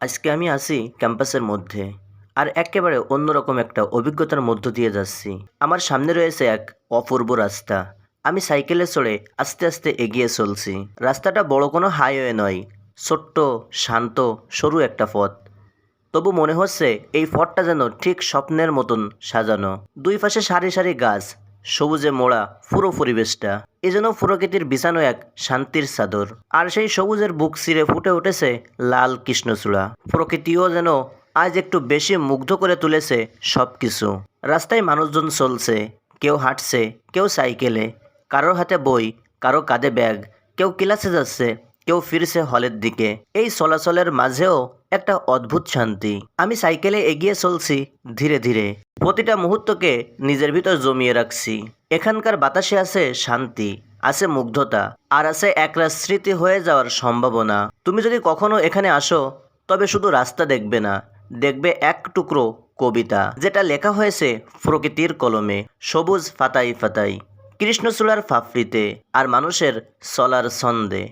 আজকে আমি আছি ক্যাম্পাসের মধ্যে আর একেবারে অন্যরকম একটা অভিজ্ঞতার মধ্য দিয়ে যাচ্ছি। আমার সামনে রয়েছে এক অপূর্ব রাস্তা। আমি সাইকেলে চড়ে আস্তে আস্তে এগিয়ে চলছি। রাস্তাটা বড় কোনো হাইওয়ে নয়, ছোট্ট, শান্ত, সরু একটা পথ। তবু মনে হচ্ছে এই ফটটা যেন ঠিক স্বপ্নের মতন সাজানো। দুই পাশে সারি সারি গাছ সবুজে মোড়া পুরো পরিবেশটা, এ যেন প্রকৃতির বিছানো এক শান্তির চাদর। আর সেই সবুজের বুক চিরে ফুটে উঠেছে লাল কৃষ্ণচূড়া। প্রকৃতিও যেন আজ একটু বেশি মুগ্ধ করে তুলেছে সব কিছু রাস্তায় মানুষজন চলছে, কেউ হাঁটছে, কেউ সাইকেলে, কারোর হাতে বই, কারও কাঁধে ব্যাগ, কেউ ক্লাসে যাচ্ছে কেউ ফিরছে হলের দিকে। এই চলাচলের মাঝেও একটা অদ্ভুত শান্তি। আমি সাইকেলে এগিয়ে চলছি ধীরে ধীরে। প্রতিটা মুহূর্তকে নিজের ভিতর জমিয়ে রাখছি। এখানকার বাতাসে আছে শান্তি, আছে মুগ্ধতা, আর আছে একরা স্মৃতি হয়ে যাওয়ার সম্ভাবনা। তুমি যদি কখনো এখানে আসো, তবে শুধু রাস্তা দেখবে না, দেখবে এক টুকরো কবিতা, যেটা লেখা হয়েছে প্রকৃতির কলমে, সবুজ ফাতাই ফাতাই, কৃষ্ণচূড়ার ফাফড়িতে আর মানুষের চলার ছন্দে।